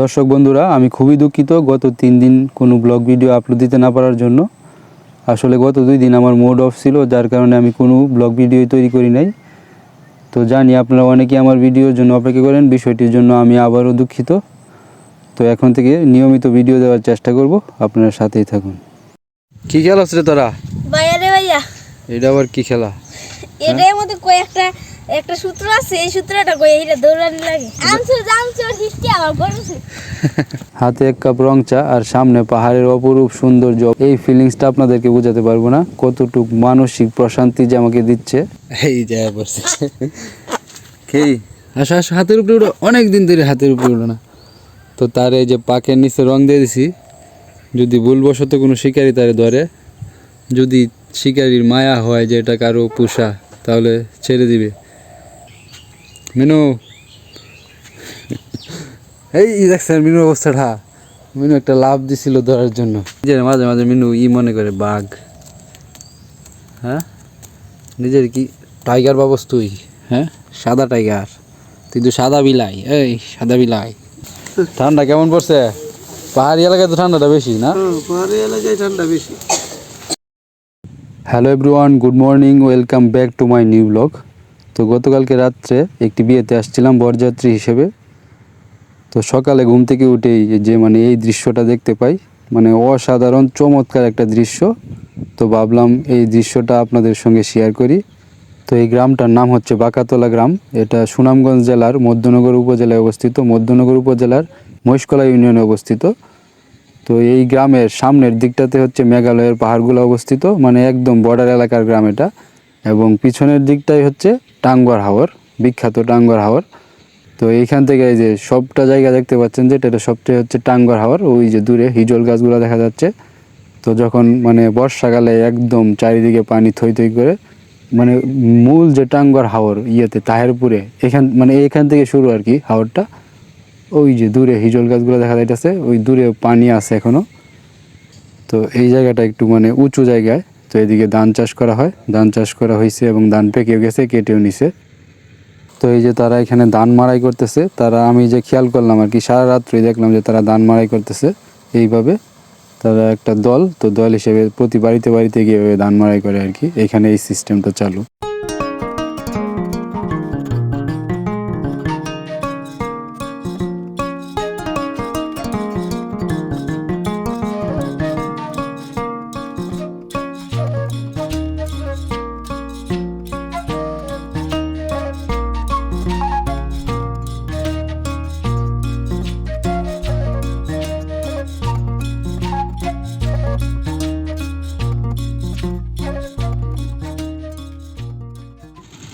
দর্শক বন্ধুরা আমি খুবই দুঃখিত গত তিন দিন কোনো ব্লগ ভিডিও আপলোড দিতে না পারার জন্য। আসলে গত দুই দিন আমার মোড অফ ছিল যার কারণে আমি কোনো ব্লগ ভিডিও তৈরি করি নাই। তো জানি আপনারা অনেকেই আমার ভিডিওর জন্য অপেক্ষা করেন বিষয়টির জন্য আমি আবারও দুঃখিত। তো এখন থেকে নিয়মিত ভিডিও দেওয়ার চেষ্টা করব আপনারা সাথেই থাকুন। কি খেলা রে তোরা? ভাইয়া রে ভাইয়া। এটা আবার কি খেলা? এটার মধ্যে কই একটা সূত্র আছে এই সূত্রটা কই এটা দৌড়ানি লাগে। আমসুর জামসুর হিস্টি আমার গরমছে হাতে এক কাপ রং চা আর সামনে পাহাড়ের অপরূপ সৌন্দর্য। এই ফিলিংসটা আপনাদেরকে বোঝাতে পারব না কতটুক মানসিক প্রশান্তি যে আমাকে দিচ্ছে। এই যায় বসে খেই আসো আসো হাতের উপরে উঠো। অনেক দিন ধরে হাতের উপরে উঠো না। তো তার এই যে পাকের নিচে রং দিয়ে দিছি যদি ভুলবশত কোনো শিকারি তারে ধরে যদি শিকারির মায়া হয় যে এটা কারও পোষা তাহলে ছেড়ে দিবে। মেনু। এই দেখছেন মিনুর অবস্থাটা। মিনু একটা লাভ দিছিল ধরার জন্য। নিজের মাঝে মাঝে মিনু ই মনে করে বাঘ। হ্যাঁ? নিজের কি টাইগার বাবস তুই? হ্যাঁ? সাদা টাইগার। কিন্তু সাদা বিলাই। এই সাদা বিলাই। ঠান্ডা কেমন পড়ছে? পাহাড়ি এলাকায় তো ঠান্ডাটা বেশি না? পাহাড়ি এলাকায় ঠান্ডা বেশি। Hello everyone good morning welcome back to my new blog. তো গতকালকে রাত্রে একটি বিয়েতে আসছিলাম বরযাত্রী হিসেবে। তো সকালে ঘুম থেকে উঠেই যে মানে এই দৃশ্যটা দেখতে পাই মানে অসাধারণ, চমৎকার একটা দৃশ্য। তো ভাবলাম এই দৃশ্যটা আপনাদের সঙ্গে শেয়ার করি। তো এই গ্রামটার নাম হচ্ছে বাকাতলা গ্রাম। এটা সুনামগঞ্জ জেলার মধ্যনগর উপজেলায় অবস্থিত। মধ্যনগর উপজেলার মহিষকলা ইউনিয়নে অবস্থিত। তো এই গ্রামের সামনের দিকটাতে হচ্ছে মেঘালয়ের পাহাড়গুলো অবস্থিত। মানে একদম বর্ডার এলাকার গ্রাম এটা। এবং পিছনের দিকটাই হচ্ছে টাঙ্গুয়ার হাওর, বিখ্যাত টাঙ্গুয়ার হাওর। তো এইখান থেকে এই যে সবটা জায়গা দেখতে পাচ্ছেন যে, এটা সবটাই হচ্ছে টাঙ্গুয়ার হাওর, ওই যে দূরে হিজল গাছগুলো দেখা যাচ্ছে। তো যখন মানে বর্ষাকালে একদম চারিদিকে পানি থই থই করে মানে মূল যে টাঙ্গুয়ার হাওর ইয়েতে, তাহেরপুরে, এখান মানে এখান থেকে শুরু আর কি হাওরটা, ওই যে দূরে হিজল গাছগুলো দেখা যাইতেছে, ওই দূরে পানি আছে এখনও তো এই জায়গাটা একটু মানে উঁচু জায়গায়। এদিকে ধান চাষ করা হয়। ধান চাষ করা হয়েছে এবং ধান পেকেও গেছে, কেটেও নিছে। তো এই যে তারা এখানে ধান মারাই করতেছে, তারা আমি যে খেয়াল করলাম আর কি, সারা রাত্রি দেখলাম যে তারা ধান মারাই করতেছে। এইভাবে তারা একটা দল, তো দল হিসেবে প্রতি বাড়িতে বাড়িতে গিয়ে ধান মারাই করে আর কি। এখানে এই সিস্টেমটা চালু।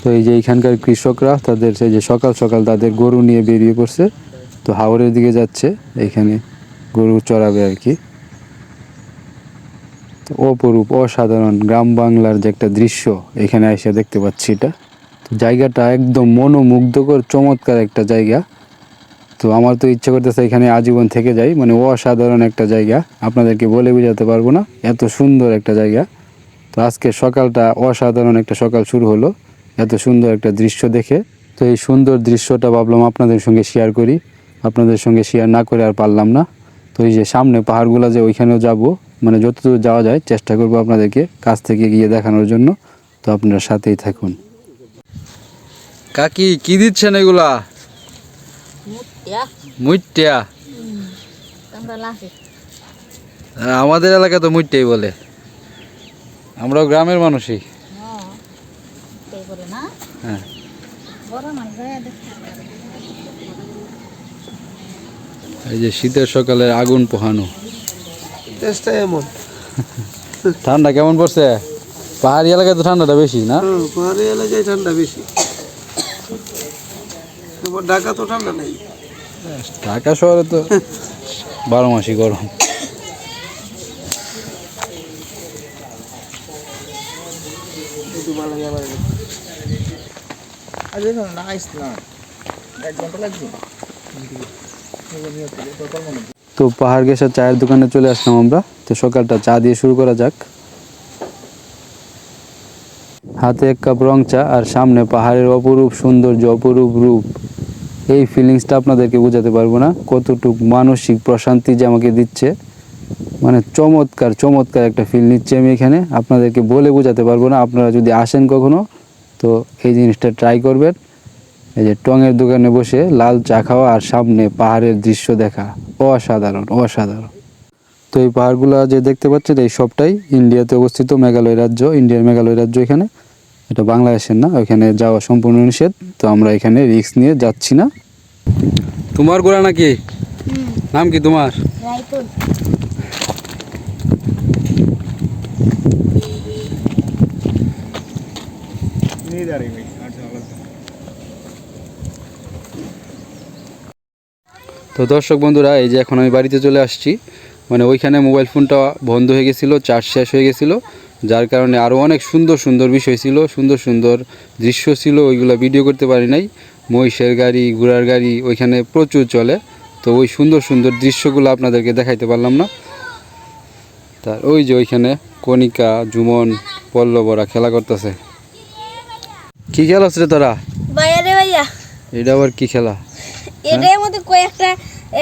তো এই যে এখানকার কৃষকরা তাদের সেই যে সকাল সকাল তাদের গরু নিয়ে বেরিয়ে পড়ছে, তো হাওড়ের দিকে যাচ্ছে এখানে গরু চড়াবে আর কি। অপরূপ, অসাধারণ গ্রাম বাংলার যে একটা দৃশ্য, এখানে এসে দেখতে পাচ্ছি এটা। তো জায়গাটা একদম মনোমুগ্ধকর, চমৎকার একটা জায়গা। তো আমার তো ইচ্ছা করতেছে এখানে আজীবন থেকে যাই মানে অসাধারণ একটা জায়গা। আপনাদেরকে বলে বোঝাতে পারব না, এত সুন্দর একটা জায়গা। তো আজকে সকালটা অসাধারণ একটা সকাল শুরু হলো। এত সুন্দর একটা দৃশ্য দেখে। তো এই সুন্দর দৃশ্যটা ভাবলাম আপনাদের সঙ্গে শেয়ার করি। আপনাদের সঙ্গে শেয়ার না করে আর পারলাম না। তো এই যে সামনে পাহাড়গুলো যে ওইখানেও যাব মানে যতদূর যাওয়া যায় চেষ্টা করব আপনাদেরকে কাছ থেকে গিয়ে দেখানোর জন্য। তো আপনারা সাথেই থাকুন। কাকি কি দিচ্ছেন এগুলা? মুইটিয়া আমাদের এলাকা তো মুইটাই বলে। আমরাও গ্রামের মানুষই। হ্যাঁ না? হ্যাঁ। এই যে শীতের সকালে আগুন পোহানো। এমন। ঠান্ডা কেমন পড়ছে? পাহাড়ি এলাকায় তো ঠান্ডাটা বেশি না? হ্যাঁ, পাহাড়ি এলাকায় ঠান্ডা বেশি। ঢাকা তো ঠান্ডা নেই। ঢাকা শহরে তো বারো মাসই গরম। আজ না আসলাম এক ঘণ্টা লাগবে? তো পাহাড় গেসার চায়ের দোকানে চলে আসলাম আমরা। তো সকালটা চা দিয়ে শুরু করা যাক। হাতে এক কাপ রং চা আর সামনে পাহাড়ের অপরূপ সৌন্দর্য, অপরূপ রূপ। এই ফিলিংসটা আপনাদেরকে বোঝাতে পারব না। কতটুক মানসিক প্রশান্তি যে আমাকে দিচ্ছে। মানে চমৎকার চমৎকার একটা ফিল নিচ্ছে আমি এখানে। আপনাদেরকে বলে বোঝাতে পারব না। আপনারা যদি আসেন কখনো তো এই জিনিসটা ট্রাই করবেন। এই যে টঙের দোকানে বসে লাল চা খাওয়া আর সামনে পাহাড়ের দৃশ্য দেখা। অসাধারণ অসাধারণ। তো এই পাহাড়গুলো যে দেখতে পাচ্ছেন, এই সবটাই ইন্ডিয়াতে অবস্থিত মেঘালয় রাজ্য, ইন্ডিয়ার মেঘালয় রাজ্য এখানে। এটা বাংলাদেশের না ওইখানে যাওয়া সম্পূর্ণ নিষেধ। তো আমরা এখানে রিস্ক নিয়ে যাচ্ছি না। তোমার গোড়া নাকি? নাম কি তোমার? নিয়ে ভাই তো দর্শক বন্ধুরা, এই যে এখন আমি বাড়িতে চলে আসছি। মানে ওইখানে মোবাইল ফোনটা বন্ধ হয়ে গেছিল, চার্জ শেষ হয়ে গেছিল, যার কারণে আরও অনেক সুন্দর সুন্দর বিষয় ছিল, সুন্দর সুন্দর দৃশ্য ছিল, ওইগুলো ভিডিও করতে পারি নাই। মহিষের গাড়ি, ঘোড়ার গাড়ি, ওইখানে প্রচুর চলে। তো ওই সুন্দর সুন্দর দৃশ্যগুলো আপনাদেরকে দেখাইতে পারলাম না। তার ওই যে ওইখানে কণিকা, জুমন, পল্লবরা খেলা করতেছে। কি খেলা হচ্ছে রে তোরা? ভাইয়া রে ভাইয়া। এটা আবার কি খেলা? এটার মধ্যে কয়েকটা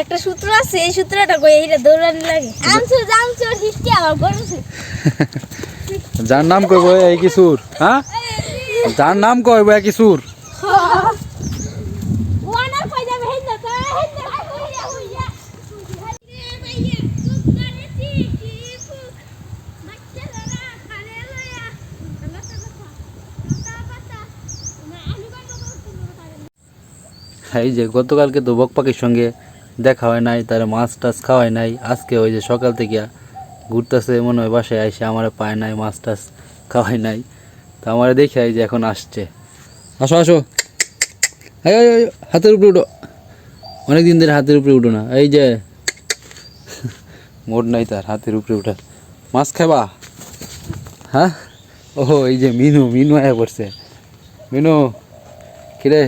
একটা সূত্র আছে এই সূত্রটা কই এইটা দৌড়ানি লাগে। আনছো জানছো হিস্টি আমার করছে যার নাম কইব এই কিশোর হ্যাঁ? যার নাম কইব এই কিশোর ওয়ানার কই যাবে হেন না তো হেন না হইয়া হইয়া রে ভাইয়া চুপ করে চিকি বাচ্চারা খালে লয়া আল্লাহ তাআলা পাতা না আমি বাবা এই যে গতকালকে তো বক পাখির সঙ্গে দেখা হয় নাই, তার মাছ টাছ খাওয়াই নাই, আজকে ওই যে সকাল থেকে ঘুরতেছে, মনে হয় বাসায় আইসে আমার পায় নাই, মাছ টাছ খাওয়াই নাই। তো আমার দেখে এই যে এখন আসছে। আসো আসো। হাতের উপরে উঠো। অনেক দিন ধরে হাতের উপরে উঠো না। এই যে, মোট নাই তার হাতের উপরে উঠা মাছ খাবা? হ্যাঁ? ও এই যে মিনু মিনু আয়া পড়ছে। মিনু, কিরে?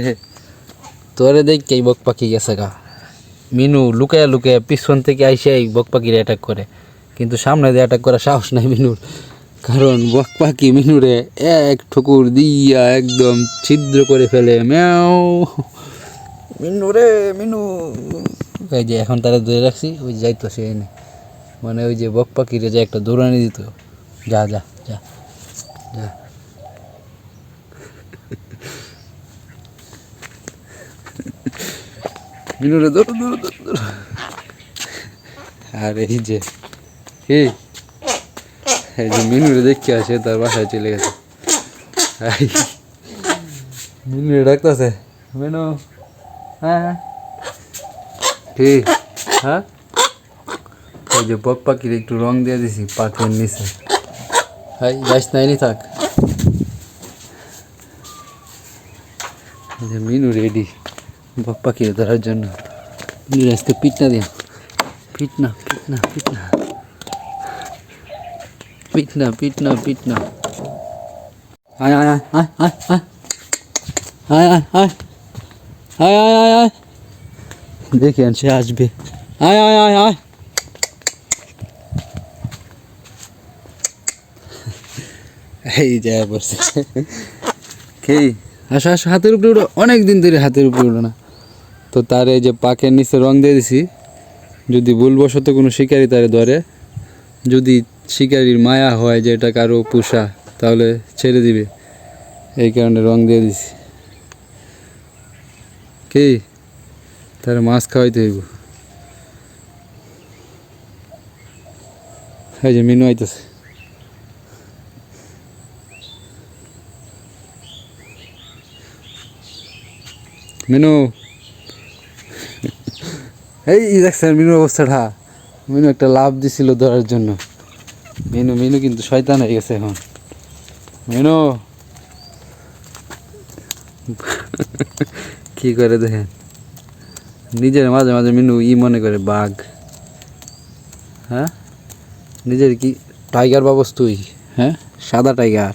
তোরে দেখ এই বক পাখি গেছে গা। মিনু লুকায়া লুকায়া পিছন থেকে আইসে এই বক পাখিরে অ্যাটাক করে। কিন্তু সামনে দিয়ে অ্যাটাক করার সাহস নাই মিনুর। কারণ বক পাখি মিনুরে এক ঠুকুর দিয়া একদম ছিদ্র করে ফেলে, ম্যাও। মিনু রে মিনু। এই যে এখন তারা ধরে রাখছি, ওই যাইতো সে এনে। মানে ওই যে বক পাখিরে যে একটা দৌড়ানি দিত। যা যা যা যা। মিনুরে দৌড়ো দৌড়ো দৌড়ো দৌড়ো আর এই যে কি এই যে মিনুরে দেখতে আসে তার বাসায় চলে গেছে। এই, মিনুরে ডাকতেছে মিনু হ্যাঁ কি? হ্যাঁ? ওই যে বক পাখির একটু রং দিয়ে দিছি পাখির নিচে। হাই যাইস নাই নি থাক। এই যে মিনু রেডি বক পাখি ধরার জন্য? আজকে পিটনা দিন পিটনা পিটনা পিটনা। পিটনা পিটনা পিটনা। আয় আয় আয় আয় আয় আয়। আয় আয় আয়। আয় আয় আয় দেখেন সে আসবে। আয় আয় আয় আয়। এই যায় বসে খেয়ে আসো আসো, হাতের উপরে উঠো। অনেক দিন ধরে হাতের উপরে উঠো না। তো তার এই যে পাকের নিচে রং দিয়ে দিছি। যদি ভুলবশত কোনো শিকারি তারে ধরে, যদি শিকারির মায়া হয় যে এটা কারও পোষা, তাহলে ছেড়ে দিবে। এই কারণে রং দিয়ে দিছি। কি? তার মাছ খাওয়াইতে হইব। এই যে মিনু আইতেছে। মিনু! এই দেখছেন, মিনুর অবস্থাটা। মিনু একটা লাভ দিছিল ধরার জন্য। মিনু মিনু কিন্তু শয়তান হয়ে গেছে এখন। মিনু! কি করে দেখেন? নিজের মাঝে মাঝে মিনু ই মনে করে, বাঘ। হ্যাঁ? নিজের কি টাইগার বাবস তুই? হ্যাঁ? সাদা টাইগার।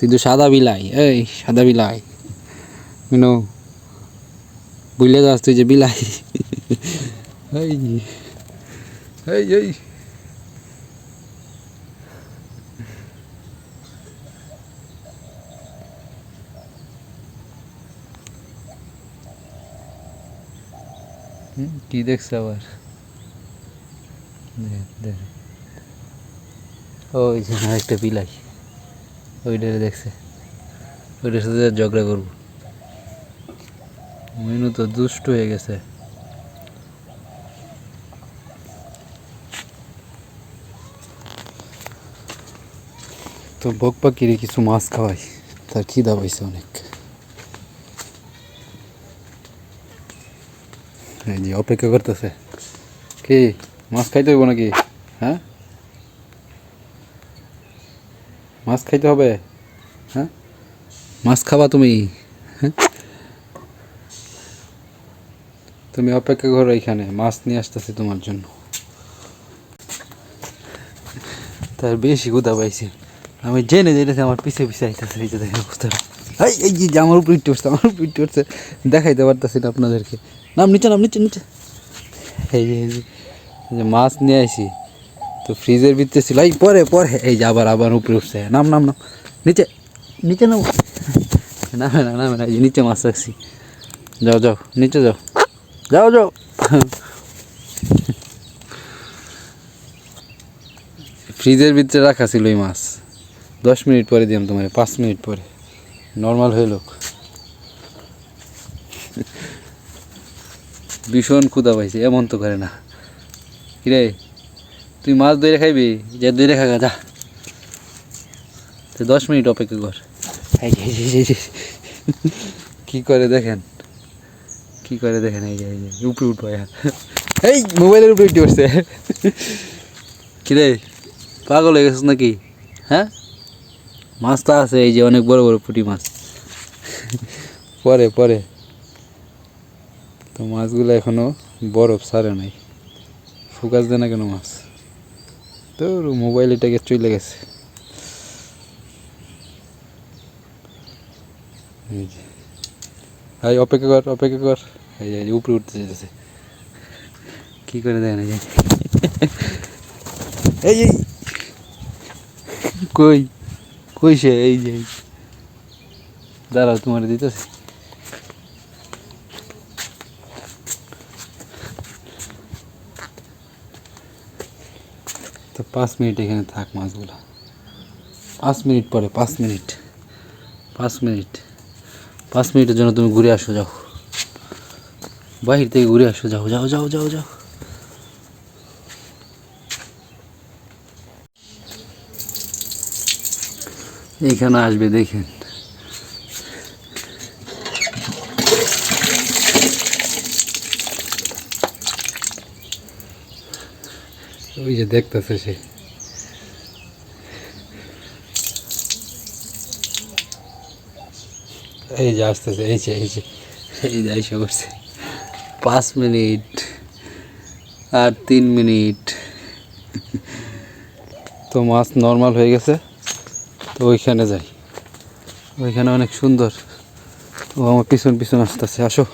তুই তো সাদা বিলাই। এই, সাদা বিলাই। মিনু বুঝলে যাস তুই যে বিলাই। এই এই এই কি দেখছে আবার। ওই যে একটা বিলাই। ওইটারে দেখছে। ওইটার সাথে ঝগড়া করব। মিনু তো দুষ্ট হয়ে গেছে। তো বক পাখিরে কিছু মাছ খাওয়াই। তার খিদা পাইছে অনেক। অপেক্ষা করতেছে। কি, মাছ খাইতে হইব নাকি? হ্যাঁ? মাছ খাইতে হবে? হ্যাঁ? মাছ খাবা তুমি? হ্যাঁ? তুমি অপেক্ষা করো এখানে মাছ নিয়ে আসতেছি তোমার জন্য। তার বেশি গুদা পাইছি। আমি জেনে জেনেছি আমার পিছে পিছে আইতেছে, এই যে দেখেন অবস্থাটা এই এই যে আমার উপর ইট উঠছে, আমার উপর ইট উঠছে। দেখাইতে পারতেছি না আপনাদেরকে। নাম নিচে নাম নিচে নিচে। এই যে এই যে মাছ নিয়ে আইছি। তো ফ্রিজের ভিতরে ছিল। এই, পরে পরে। এই যে আবার আবার উপরে উঠছে। নাম নাম নাম। নিচে নিচে নাম। নামে না নামে না, এই যে নিচে মাছ রাখছি। যাও যাও, নিচে যাও। যাও যাও। ফ্রিজের ভিতরে রাখা ছিল এই মাছ। দশ মিনিট পরে দিলাম তোমার, পাঁচ মিনিট পরে। নর্মাল হয়ে লোক। ভীষণ ক্ষুদা পাইছে, এমন তো করে না। কিরে, তুই মাছ দইরে খাইবি? যে দইরে খাগা, যা। তো দশ মিনিট অপেক্ষা কর। কি করে দেখেন? কি করে দেখেন? এই যে, এই উপরে উঠবো এই, মোবাইলের উপরে উঠে উঠছে কিরে, পাগল হয়ে গেছিস নাকি? হ্যাঁ? মাছ তো আছে এই যে অনেক বড় বড় পুঁটি মাছ। পরে পরে। তো মাছগুলো এখনও বরফ সারে নাই। ফোকাস দেয় না কেন মাছ? তো মোবাইল এটাকে চলে গেছে। এই অপেক্ষা কর অপেক্ষা কর। এই যে, উপরে উঠতে যেতেছে কি করে দেয় না এই। কই? সে এই যে। দাঁড়াও, তোমার দিতেছে। তো পাঁচ মিনিট এখানে থাক মাছগুলো। পাঁচ মিনিট পরে, পাঁচ মিনিট। পাঁচ মিনিট। পাঁচ মিনিটের জন্য তুমি ঘুরে আসো, যাও। বাহির থেকে ঘুরে আসো, যাও যাও যাও যাও যাও। এইখানে আসবে দেখেন। ওই যে দেখতেছে সে। এই যে আসতেছে এই যে এই যে এই যে এসে করছে পাঁচ মিনিট আর তিন মিনিট। তো মাছ নর্মাল হয়ে গেছে? তো ওইখানে যাই। ওইখানে অনেক সুন্দর। ও আমার পিছন পিছন আসতেছে, আসো।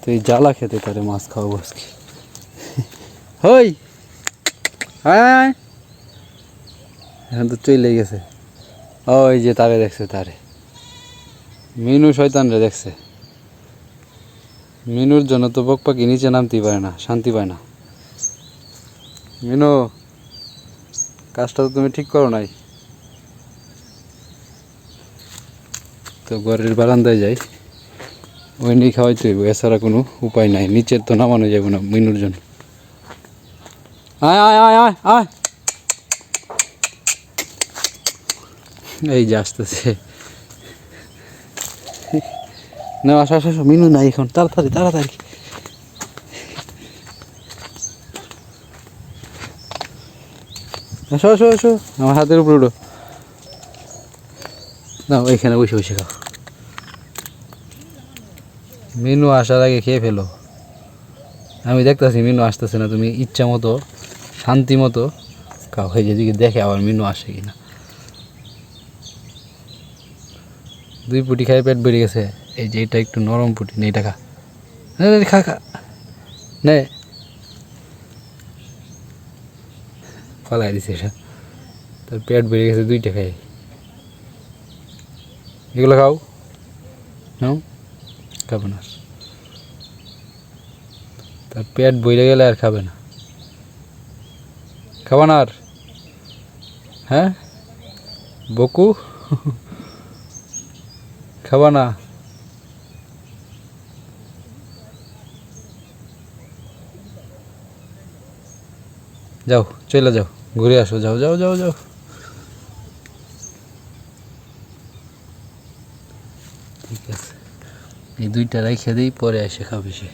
তো এই জ্বালা খেতে তারে মাছ খাওয়াবো আজকে হই! আয় এখন তো চলে গেছে। ওই যে তারে দেখছে, তারে। মিনু শয়তান রে দেখছে। মিনুর জন্য তো বক পাখি নিচে নামতেই পারে না, শান্তি পায় না। মিনু! কাজটা তো তুমি ঠিক করো নাই। তো ঘরের বারান্দায় যাই। ওই নিয়ে খাওয়াইতে হইব, এছাড়া কোনো উপায় নাই। নিচের তো নামানো যাবে না মিনুর জন্য আয় আয় আয় আয় আয়। এই যে আসতেছে। না আসো আসো। মিনু নাই এখন। তাড়াতাড়ি তাড়াতাড়ি। আসো আসো আসো আমার হাতের উপরে উঠো। না ওইখানে বসে বসে খাও। মিনু আসার আগে খেয়ে ফেলো। আমি দেখতেছি মিনু আসতেছে না, তুমি ইচ্ছা মতো, শান্তি মতো খাও। এই যেদিকে দেখে আবার মিনু আসে কিনা। দুই পুটি খাই পেট বেড়ে গেছে। এই যে এটা একটু নরম পুটি নেই টাকা খা খা। নে। পালাই দিছে এটা তার পেট বেড়ে গেছে দুইটা খাই এগুলো খাও? নাও? খাব না। তার পেট বইরে গেলে আর খাবে না। খাবা না আর? হ্যাঁ? বকু? খাবা না। যাও, চলে যাও। ঘুরে আসো, যাও যাও যাও যাও। ঠিক আছে। এই দুইটা রেখে দিই, পরে এসে খাবে সে।